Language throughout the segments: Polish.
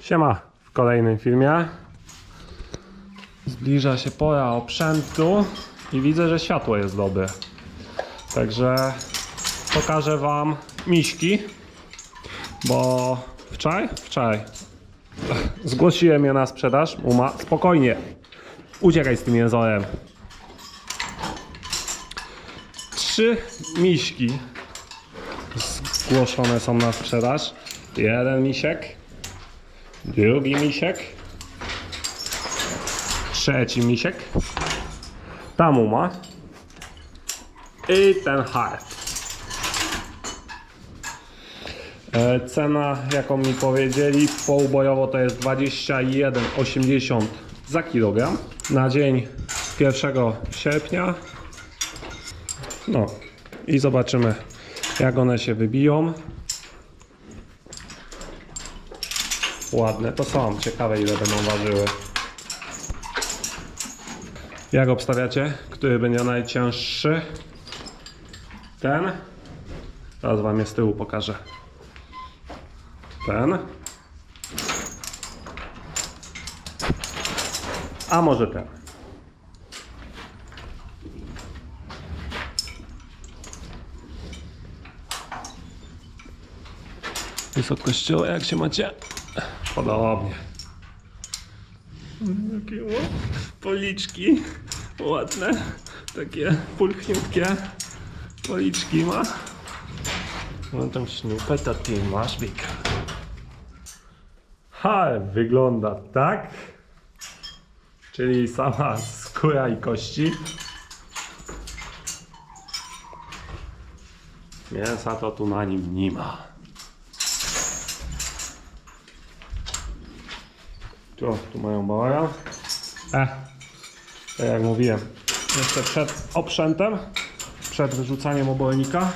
Siema w kolejnym filmie. Zbliża się pora oprzętu i widzę, że światło jest dobre. Także pokażę Wam miśki, bo wczoraj, wczoraj zgłosiłem je na sprzedaż. Uma, spokojnie, uciekaj z tym jęzorem. Trzy miśki zgłoszone są na sprzedaż. Jeden misiek, drugi misiek, trzeci misiek, ta muma i ten hart. E, Cena, jaką mi powiedzieli, poubojowo to jest 21,80 za kilogram. Na dzień 1 sierpnia. No i zobaczymy, jak one się wybiją. Ładne to są, ciekawe ile będą ważyły. Jak obstawiacie, który będzie najcięższy? Ten? Teraz wam je z tyłu pokażę. Ten. A może ten. Wysokościowo, jak się macie? Podobnie. Jakie o, policzki ładne, takie pulchniutkie policzki ma. No tam śnupę to ty masz, Wika. Ha, wygląda tak. Czyli sama skóra i kości. Mięsa to tu na nim nie ma. Tu, tu mają bałara. E, tak jak mówiłem, jeszcze przed oprzętem, przed wyrzucaniem obornika.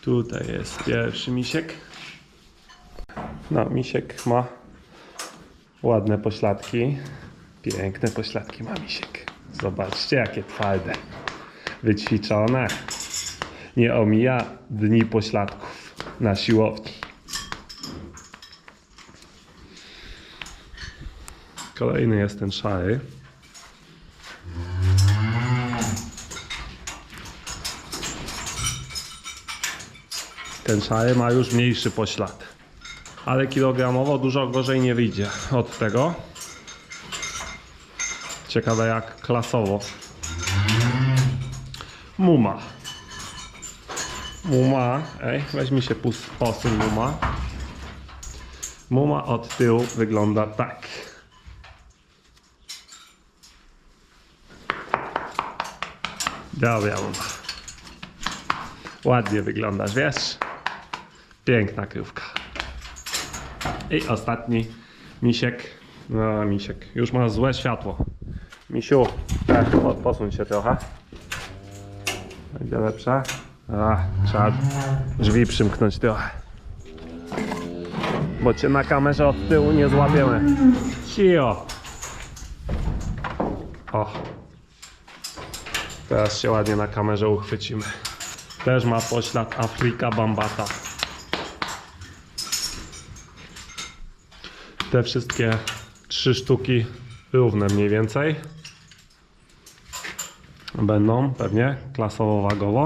Tutaj jest pierwszy misiek. No, misiek ma ładne pośladki. Piękne pośladki ma misiek. Zobaczcie, jakie twarde. Wyćwiczone nie omija dni pośladków na siłowni. Kolejny jest ten szary. Ten szary ma już mniejszy poślad. Ale kilogramowo dużo gorzej nie wyjdzie od tego. Ciekawe jak klasowo. Muma. Muma, ej, weź mi się posuń Muma. Muma od tyłu wygląda tak. Dobra Muma. Ładnie wyglądasz, wiesz? Piękna krówka. I ostatni misiek. No, misiek. Już ma złe światło. Misiu, tak, po- posuń się trochę. Będzie lepsze. A, trzeba drzwi przymknąć trochę. Bo cię na kamerze od tyłu nie złapiemy. Cio. O. Teraz się ładnie na kamerze uchwycimy. Też ma poślad Afrika Bambata. Te wszystkie trzy sztuki równe mniej więcej. Będą pewnie klasowo-wagowo.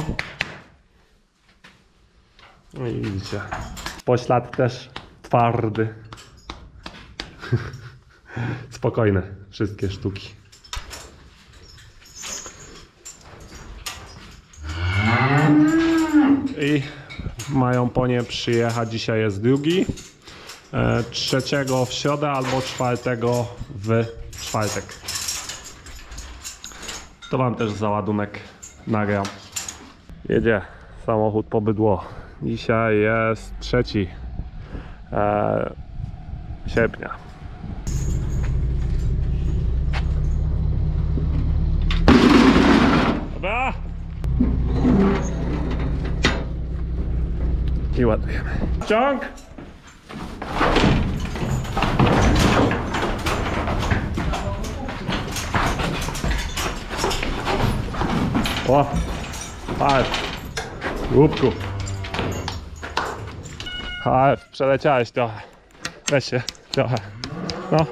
No i widzicie, poślad też twardy. Spokojne wszystkie sztuki. I mają po nie przyjechać, dzisiaj jest drugi. E, trzeciego w środę albo czwartego w czwartek. To wam też załadunek nagram. Jedzie samochód po bydło. Dzisiaj jest trzeci e, sierpnia. Dobra. I ładujemy. Ciąg! O! HF. Łupku. HF, przeleciałeś trochę. Weź się, trochę. No,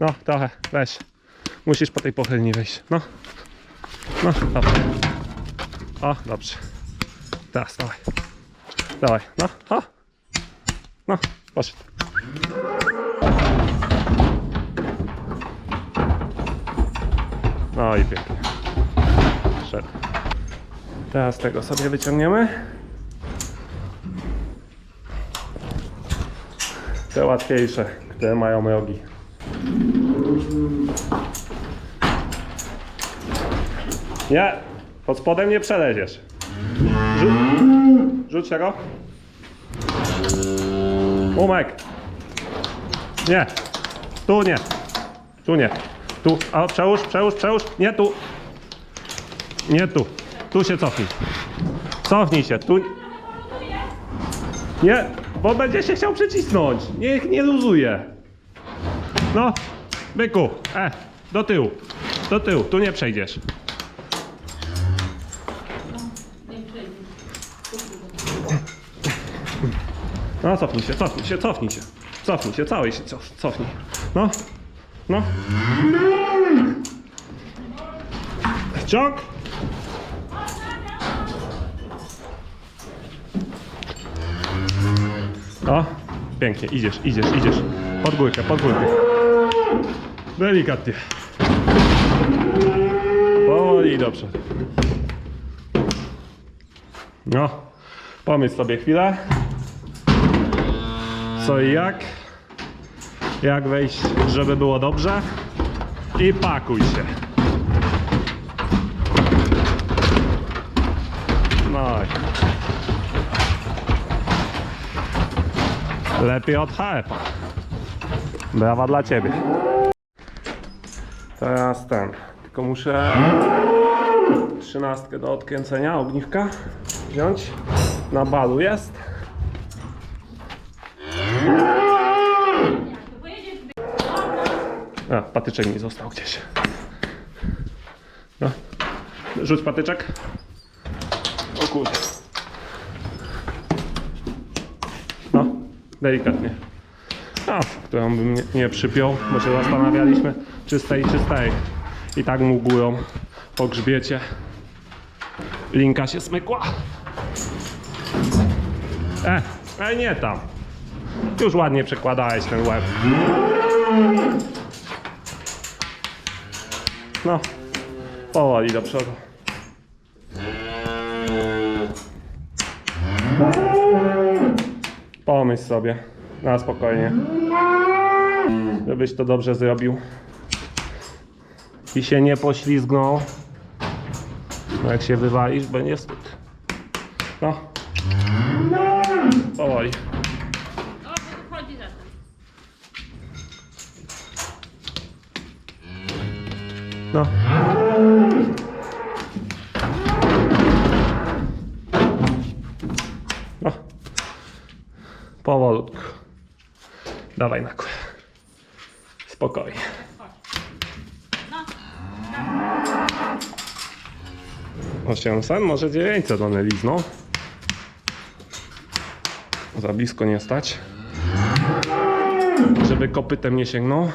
no, trochę, weź. Musisz po tej pochylni wejść. No. No, dobrze. O, dobrze. Teraz, dawaj. Dawaj, no, o. No, poszedł. No i pięknie. Szedł. Teraz tego sobie wyciągniemy. Te łatwiejsze, które mają rogi. Nie, pod spodem nie przeleziesz. Rzu rzuć tego. Umek. Nie. Tu nie. Tu nie. Tu. A przełóż, przełóż, przełóż. Nie tu. Nie tu. Tu się cofnij. Cofnij się. Tu. Nie, bo będzie się chciał przycisnąć. Niech nie luzuje. No, byku. E, do tyłu. Do tyłu. Tu nie przejdziesz. No, cofnij się, cofnij się, cofnij się. Cofnij się, cały się cof, cofnij. No, no. Ciąg. O, pięknie, idziesz, idziesz, idziesz. Pod górkę, pod górkę. Delikatnie. Powoli do przodu. No, pomyśl sobie chwilę. Co i jak. Jak wejść, żeby było dobrze. I pakuj się. No i... Lepiej od HF-a. Brawa dla ciebie. Teraz ten. Tylko muszę trzynastkę do odkręcenia ogniwka wziąć. Na balu jest. A, patyczek mi został gdzieś. No. Rzuć patyczek. O kurde. No, delikatnie. A, którą bym nie, nie przypiął, bo się zastanawialiśmy, czystej, czystej. I tak mugują po grzbiecie. Linka się smykła. E, e nie tam. Już ładnie przekładałeś ten łeb. No, powoli do przodu. Pomyśl sobie, na spokojnie, żebyś to dobrze zrobił i się nie poślizgnął. No jak się wywalisz, będzie wstyd. No, powoli. No. Powolutku. Dawaj na kół. Spokojnie. 800, może 900 one lizną. Za blisko nie stać. Żeby kopytem nie sięgnął.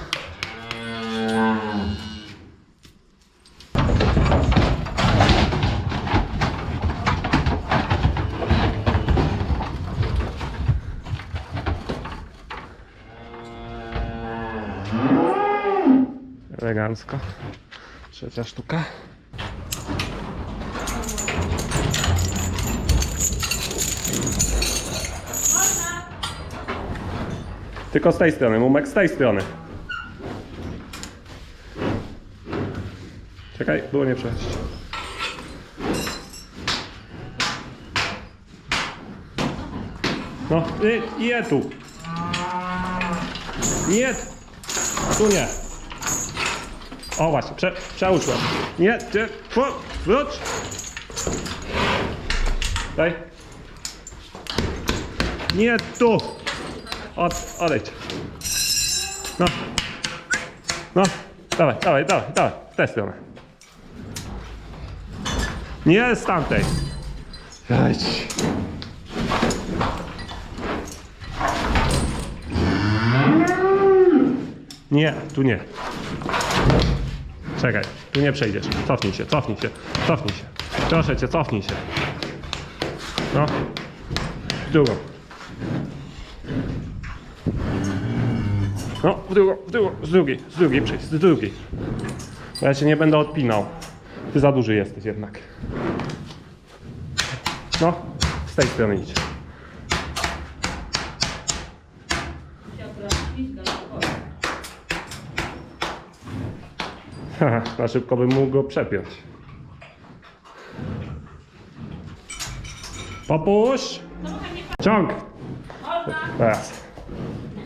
Elegancko. Trzecia sztuka. Tylko z tej strony, Mumek, z tej strony. Czekaj, było nie przejść. No, i, nie tu. Nie, tu nie. O właśnie, prze, przełóżłem. Nie, ty, po, wróć. Daj. Nie tu. Od, odejdź. No. No. Dawaj, dawaj, dawaj, dawaj. W tę stronę. Nie z tamtej. Chodź. Nie, tu nie. Czekaj, tu nie przejdziesz. Cofnij się, cofnij się, cofnij się. Proszę cię, cofnij się. No. W drugą. No, w drugą, w drugą, z drugiej, z drugiej przejdź, z drugiej. Ja cię nie będę odpinał. Ty za duży jesteś jednak. No, z tej strony idź. na szybko bym mógł go przepiąć. Nie Ciąg! Teraz.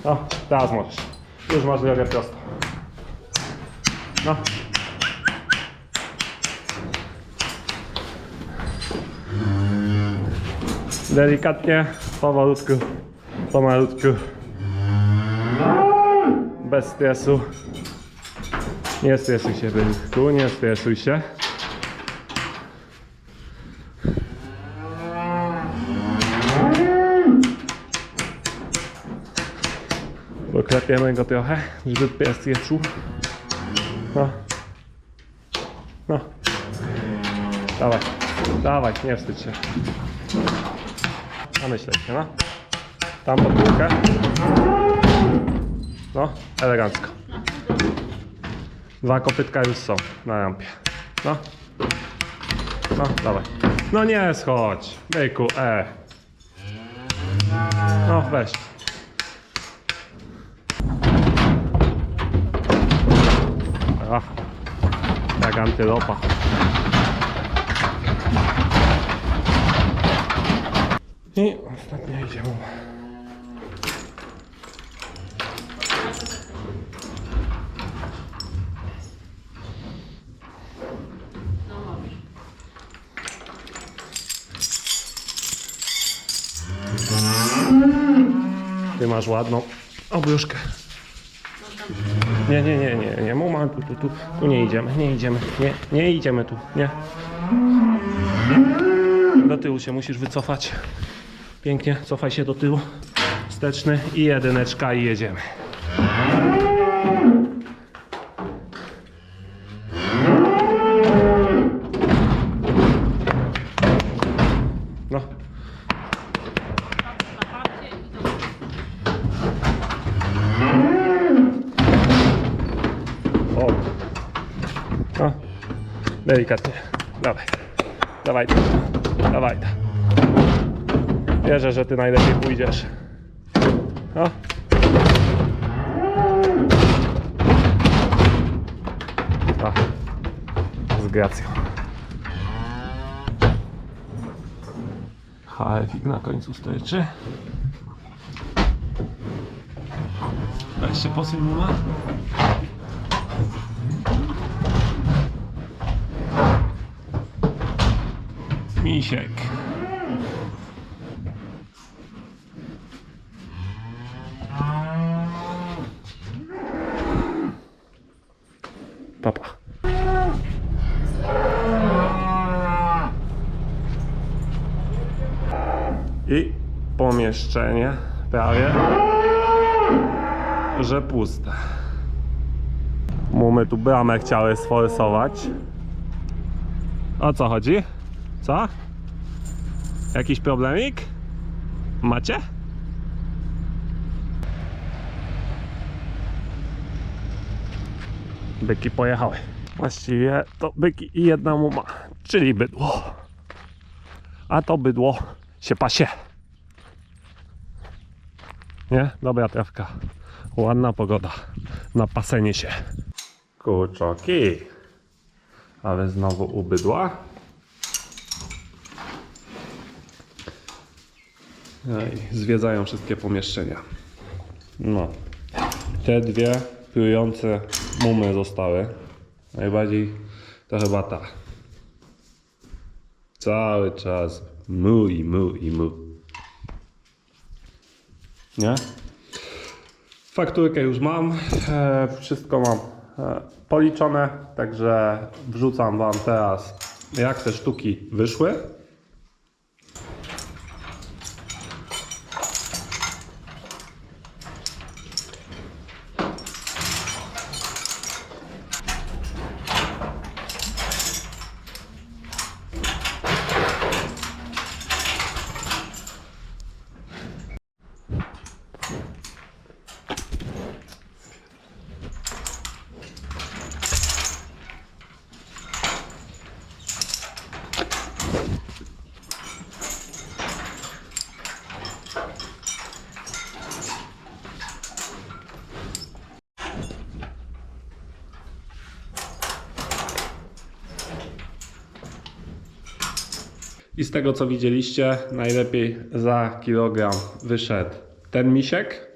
No, teraz możesz. Już masz drogę prosto. No. Delikatnie, powolutku, pomalutku. Bez stresu. Nie stresuj się, Byliku, nie stresuj się. Doklepiemy go trochę, żeby pies je czuł. No. No. Dawaj, dawaj, nie wstydź się. Namyśleć się, no. Tam pod. No, elegancko. Dwa kopytka już są na rampie. No. No, dawaj. No nie schodź. Byku, e. No, weź. Ach, jak antylopa. I ostatnia idzie mu. Masz ładną obruszkę. Nie, nie, nie, nie, nie, mama, tu, tu, tu, tu nie idziemy, nie idziemy, nie, nie idziemy tu, nie. Do tyłu się musisz wycofać. Pięknie, cofaj się do tyłu. Wsteczny i jedyneczka i jedziemy. Delikatnie. Dawaj. Dawaj. Dawaj. Wierzę, że ty najlepiej pójdziesz. No. A. Z gracją. HF na końcu sterczy. Weź się posuń, mama. Misiek. Papa. I pomieszczenie prawie, że puste. Mumy tu bramę chciały sforysować. O co chodzi? Co? Jakiś problemik? Macie? Byki pojechały. Właściwie to byki i jedna muma, czyli bydło. A to bydło się pasie. Nie? Dobra trafka. Ładna pogoda na pasenie się. Kurczoki. Ale znowu u bydła. I zwiedzają wszystkie pomieszczenia. No. Te dwie pirujące mumy zostały. Najbardziej to chyba ta. Cały czas mu i mu i mu. Nie? Fakturkę już mam. E, wszystko mam e, policzone, także wrzucam Wam teraz jak te sztuki wyszły. I z tego co widzieliście, najlepiej za kilogram wyszedł ten misiek,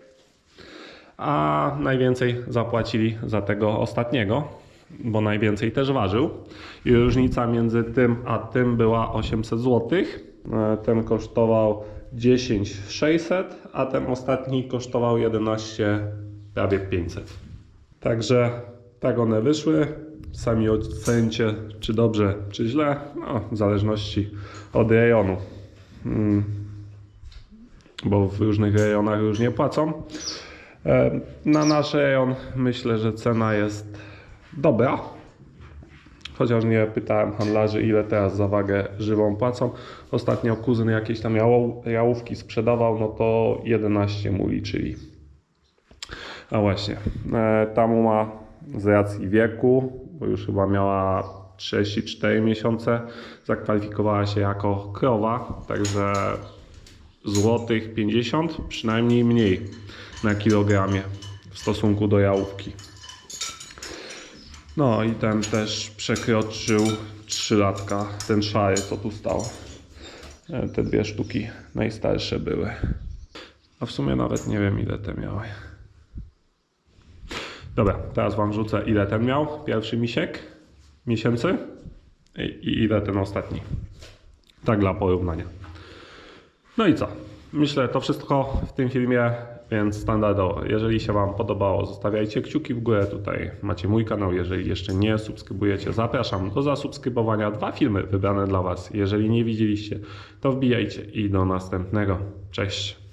a najwięcej zapłacili za tego ostatniego, bo najwięcej też ważył. I różnica między tym a tym była 800 zł. E, Ten kosztował 10,600, a ten ostatni kosztował 11, prawie 500. Także tak one wyszły. Sami ocencie, czy dobrze, czy źle, no, w zależności od rejonu. Mm. Bo w różnych rejonach różnie płacą. E, Na nasz rejon myślę, że cena jest dobra. Chociaż nie pytałem handlarzy, ile teraz za wagę żywą płacą. Ostatnio kuzyn jakieś tam jałówki sprzedawał, no to 11 mu liczyli. A właśnie, e, tamu ma z racji wieku, bo już chyba miała 34 miesiące, zakwalifikowała się jako krowa, także złotych 50, przynajmniej mniej na kilogramie w stosunku do jałówki. No i ten też przekroczył 3 latka, ten szary co tu stał. E, Te dwie sztuki najstarsze były. A w sumie nawet nie wiem ile te miały. Dobra, teraz wam rzucę ile ten miał, pierwszy misiek, miesięcy i, ile ten ostatni. Tak dla porównania. No i co? Myślę, to wszystko w tym filmie, więc standardowo. Jeżeli się Wam podobało, zostawiajcie kciuki w górę. Tutaj macie mój kanał. Jeżeli jeszcze nie subskrybujecie, zapraszam do zasubskrybowania. Dwa filmy wybrane dla Was. Jeżeli nie widzieliście, to wbijajcie i do następnego. Cześć!